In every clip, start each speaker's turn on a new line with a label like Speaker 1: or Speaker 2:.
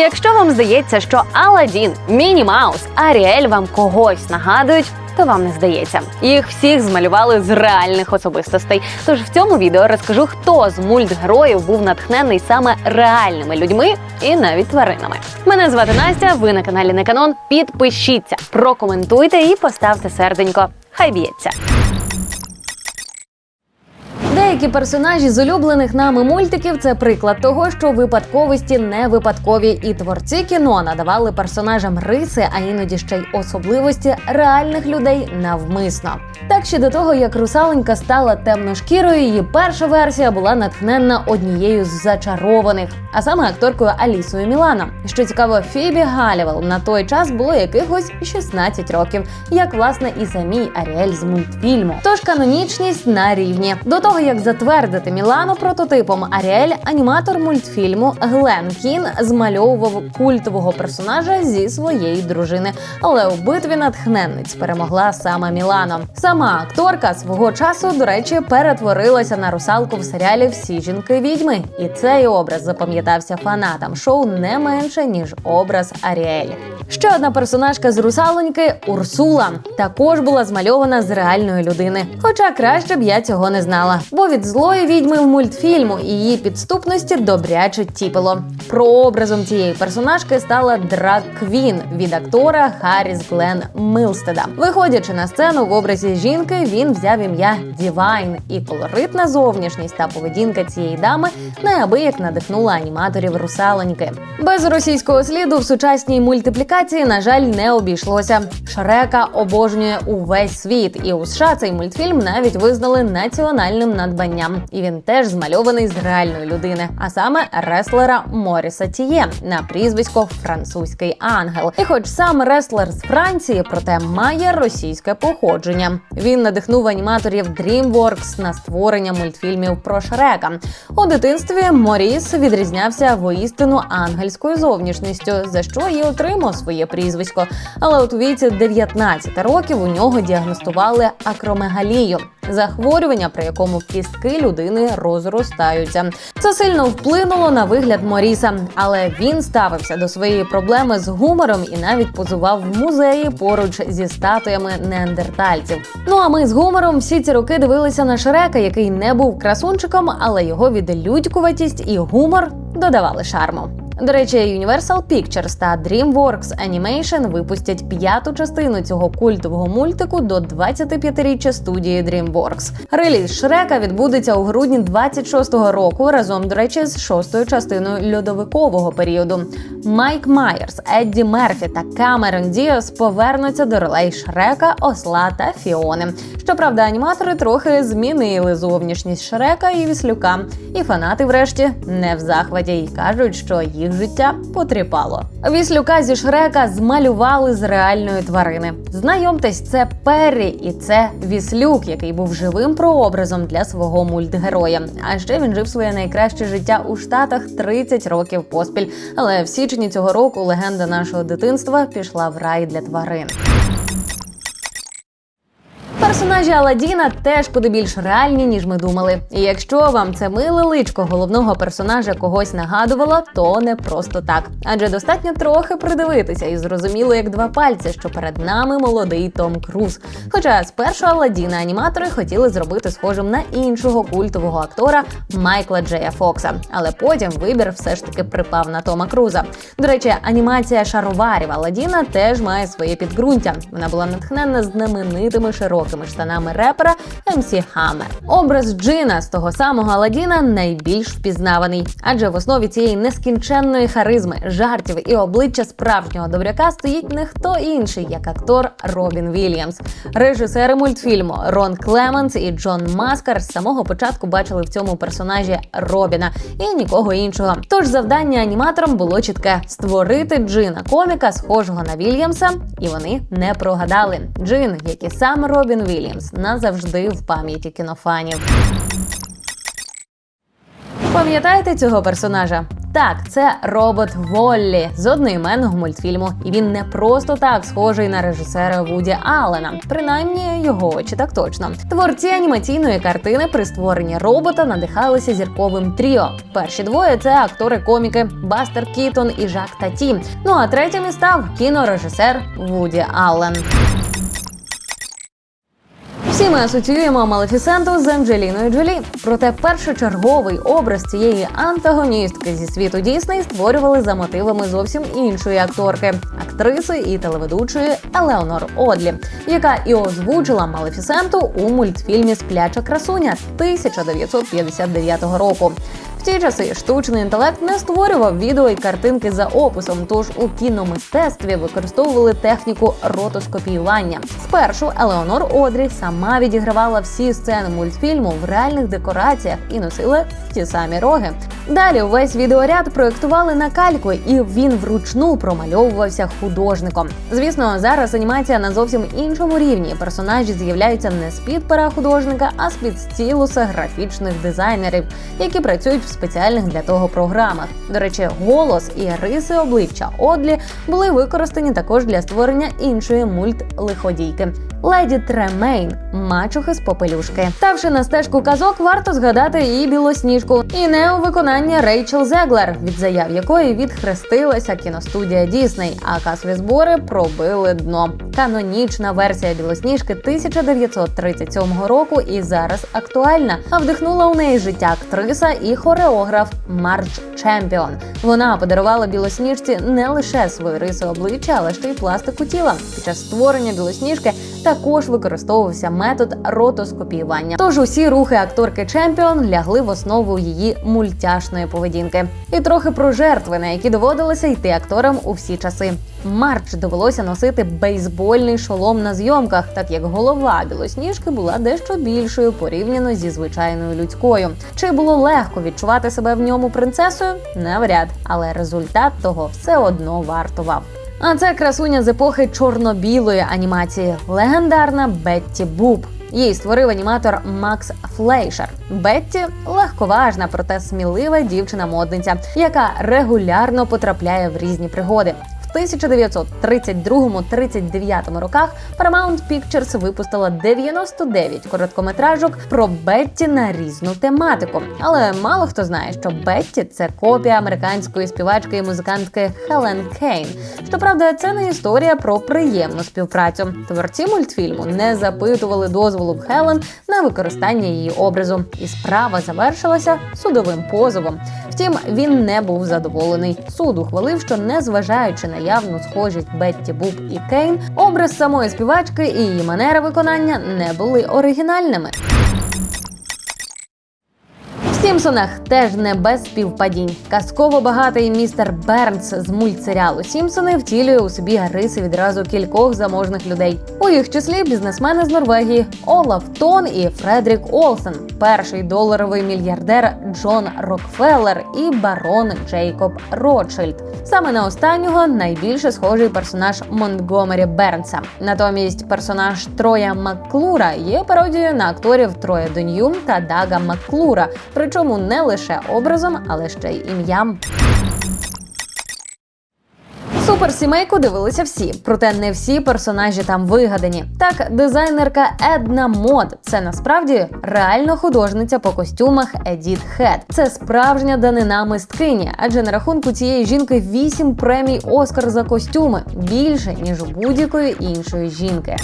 Speaker 1: Якщо вам здається, що Аладдін, Міні Маус, Аріель вам когось нагадують. То вам не здається, їх всіх змалювали з реальних особистостей. Тож в цьому відео розкажу, хто з мультгероїв був натхнений саме реальними людьми і навіть тваринами. Мене звати Настя. Ви на каналі Неканон. Підпишіться, прокоментуйте і поставте серденько. Хай б'ється. Деякі персонажі з улюблених нами мультиків це приклад того, що випадковості не випадкові, і творці кіно надавали персонажам риси, а іноді ще й особливості реальних людей навмисно. Так ще до того, як русаленька стала темношкірою, її перша версія була натхненна однією з зачарованих, а саме акторкою Алісою Мілано. Що цікаво, Фібі Галівел на той час було якихось 16 років, як власне і самій Аріель з мультфільму. Тож канонічність на рівні. До того як затвердити Мілану прототипом Аріель, аніматор мультфільму Глен Кін змальовував культового персонажа зі своєї дружини. Але у битві натхненниць перемогла саме Мілано. Сама акторка свого часу, до речі, перетворилася на русалку в серіалі Всі жінки відьми, і цей образ запам'ятався фанатам шоу не менше ніж образ Аріель. Ще одна персонажка з русалоньки Урсула також була змальована з реальної людини. Хоча краще б я цього не знала, бо від злої відьми в мультфільму і її підступності добряче тіпило. Прообразом цієї персонажки стала Драг Квін від актора Харріс Глен Милстеда. Виходячи на сцену в образі жінки, він взяв ім'я Дівайн, і колоритна зовнішність та поведінка цієї дами неабияк надихнула аніматорів русалоньки. Без російського сліду в сучасній мультиплікації, на жаль, не обійшлося. Шрека обожнює увесь світ, і у США цей мультфільм навіть визнали національним надбанням. І він теж змальований з реальної людини, а саме реслера Моріса Тіє на прізвисько Французький ангел. І хоч сам реслер з Франції, проте має російське походження. Він надихнув аніматорів DreamWorks на створення мультфільмів про Шрека. У дитинстві Моріс відрізнявся воістину ангельською зовнішністю, за що і отримав своє прізвисько. Але от у віці 19 років у нього діагностували акромегалію. Захворювання, при якому кістки людини розростаються. Це сильно вплинуло на вигляд Моріса, але він ставився до своєї проблеми з гумором і навіть позував в музеї поруч зі статуями неандертальців. Ну а ми з гумором всі ці роки дивилися на Шрека, який не був красунчиком, але його відлюдькуватість і гумор додавали шарму. До речі, Universal Pictures та DreamWorks Animation випустять п'яту частину цього культового мультику до 25-річчя студії DreamWorks. Реліз Шрека відбудеться у грудні 26-го року, разом, до речі, з шостою частиною льодовикового періоду. Майк Майерс, Едді Мерфі та Камерон Діас повернуться до ролей Шрека, Осла та Фіони. Щоправда, аніматори трохи змінили зовнішність Шрека і Віслюка, і фанати, врешті, не в захваті і кажуть, що їх життя потріпало. Віслюка зі Шрека змалювали з реальної тварини. Знайомтесь, це Перрі, і це Віслюк, який був живим прообразом для свого мультгероя. А ще він жив своє найкраще життя у Штатах 30 років поспіль. Але в січні цього року легенда нашого дитинства пішла в рай для тварин. Персонажі Аладдіна теж куди більш реальні, ніж ми думали. І якщо вам це миле личко головного персонажа когось нагадувало, то не просто так. Адже достатньо трохи придивитися і зрозуміло, як два пальці, що перед нами молодий Том Круз. Хоча спершу Аладдіна аніматори хотіли зробити схожим на іншого культового актора Майкла Джея Фокса. Але потім вибір все ж таки припав на Тома Круза. До речі, анімація шароварів Аладдіна теж має своє підґрунтя. Вона була натхненна знаменитими широкими штанами репера МС Хаммер. Образ Джина з того самого Аладдіна найбільш впізнаваний, адже в основі цієї нескінченної харизми, жартів і обличчя справжнього добряка стоїть не хто інший, як актор Робін Вільямс. Режисери мультфільму Рон Клеменс і Джон Маскар з самого початку бачили в цьому персонажі Робіна і нікого іншого. Тож завдання аніматорам було чітке: створити Джина коміка, схожого на Вільямса, і вони не прогадали. Джин, як і сам Робін Вільямс, назавжди в пам'яті кінофанів. Пам'ятаєте цього персонажа? Так, це робот Воллі з одноіменного мультфільму, і він не просто так схожий на режисера Вуді Аллена. Принаймні його очі так точно. Творці анімаційної картини при створенні робота надихалися зірковим тріо. Перші двоє це актори-коміки Бастер Кітон і Жак Таті. Ну а третім і став кінорежисер Вуді Аллен. Всі ми асоціюємо Малефісенту з Анджеліною Джолі. Проте першочерговий образ цієї антагоністки зі світу Дісней створювали за мотивами зовсім іншої акторки, актриси і телеведучої Елеонор Одлі, яка і озвучила Малефісенту у мультфільмі Спляча красуня 1959 року. В ті часи штучний інтелект не створював відео і картинки за описом, тож у кіномистецтві використовували техніку ротоскопіювання. Спершу Елеонор Одрі сама відігравала всі сцени мультфільму в реальних декораціях і носила ті самі роги. Далі увесь відеоряд проєктували на кальку, і він вручну промальовувався художником. Звісно, зараз анімація на зовсім іншому рівні. Персонажі з'являються не з під пера художника, а з під стілуса графічних дизайнерів, які працюють в спеціальних для того програмах. До речі, голос і риси обличчя Одлі були використані також для створення іншої мульт-лиходійки. Леді Тремейн, мачухи з попелюшки. Ставши на стежку казок, варто згадати і білосніжку, і не у виконанні Рейчел Зеглер, від заяв якої відхрестилася кіностудія Дісней, а касові збори пробили дно. Канонічна версія білосніжки 1937 року і зараз актуальна. А вдихнула у неї життя актриса і хореограф Мардж Чемпіон. Вона подарувала білосніжці не лише свої риси обличчя, але ще й пластику тіла. Під час створення білосніжки також використовувався метод ротоскопіювання. Тож усі рухи акторки Чемпіон лягли в основу її мультяшної поведінки. І трохи про жертви, на які доводилося йти акторам у всі часи. Марч довелося носити бейсбольний шолом на зйомках, так як голова білосніжки була дещо більшою порівняно зі звичайною людською. Чи було легко відчувати себе в ньому принцесою? Навряд, але результат того все одно вартував. А це красуня з епохи чорно-білої анімації, легендарна Бетті Буб. Її створив аніматор Макс Флейшер. Бетті легковажна, проте смілива дівчина-модниця, яка регулярно потрапляє в різні пригоди. В 1932-39 роках Paramount Pictures випустила 99 короткометражок про Бетті на різну тематику. Але мало хто знає, що Бетті це копія американської співачки і музикантки Хелен Кейн. Щоправда, це не історія про приємну співпрацю. Творці мультфільму не запитували дозволу Хелен на використання її образу, і справа завершилася судовим позовом. Втім, він не був задоволений. Суд ухвалив, що незважаючи на явну схожість Бетті Буб і Кейн, образ самої співачки і її манера виконання не були оригінальними. Сімпсонах теж не без співпадінь. Казково багатий містер Бернс з мультсеріалу Сімпсони втілює у собі риси відразу кількох заможних людей. У їх числі бізнесмени з Норвегії Олаф Тон і Фредрік Олсен, перший доларовий мільярдер Джон Рокфеллер і барон Джейкоб Ротшильд. Саме на останнього найбільше схожий персонаж Монтгомері Бернса. Натомість персонаж Троя Макклура є пародією на акторів Троя Дон'юм та Дага Макклура, причому не лише образом, але ще й ім'ям. Суперсімейку дивилися всі, проте не всі персонажі там вигадані. Так, дизайнерка Една Мод це насправді реально художниця по костюмах Едіт Хед. Це справжня данина мисткині, адже на рахунку цієї жінки вісім премій Оскар за костюми більше ніж у будь-якої іншої жінки.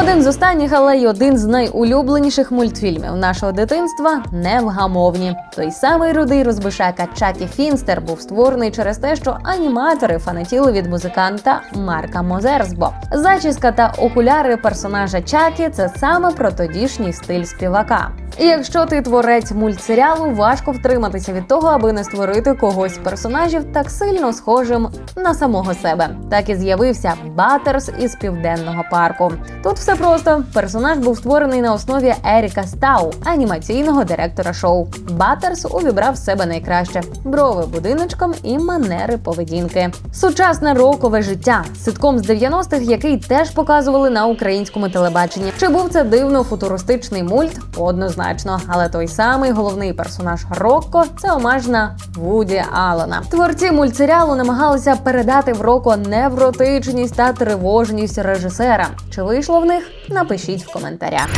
Speaker 1: Один з останніх, але й один з найулюбленіших мультфільмів нашого дитинства невгамовні. Той самий рудий розбишака Чакі Фінстер був створений через те, що аніматори фанатіли від музиканта Марка Мозерсбо. Зачіска та окуляри персонажа Чакі це саме про тодішній стиль співака. І якщо ти творець мультсеріалу, важко втриматися від того, аби не створити когось з персонажів так сильно схожим на самого себе. Так і з'явився Баттерс із південного парку. Тут все просто. Персонаж був створений на основі Еріка Стау, анімаційного директора шоу. Баттерс увібрав себе найкраще: брови будиночком і манери поведінки. Сучасне рокове життя, ситком з 90-х, який теж показували на українському телебаченні. Чи був це дивно футуристичний мульт? Однозначно. Однозначно, але той самий головний персонаж Рокко це омажна Вуді Аллена. Творці мультсеріалу намагалися передати в Рокко невротичність та тривожність режисера. Чи вийшло в них? Напишіть в коментарях.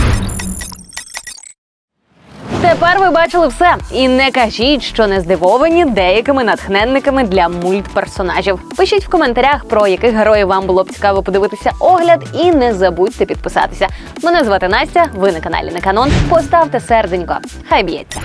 Speaker 2: Тепер ви бачили все. І не кажіть, що не здивовані деякими натхненниками для мультперсонажів. Пишіть в коментарях, про яких героїв вам було б цікаво подивитися огляд, і не забудьте підписатися. Мене звати Настя. Ви на каналі Неканон. Поставте серденько. Хай б'ється.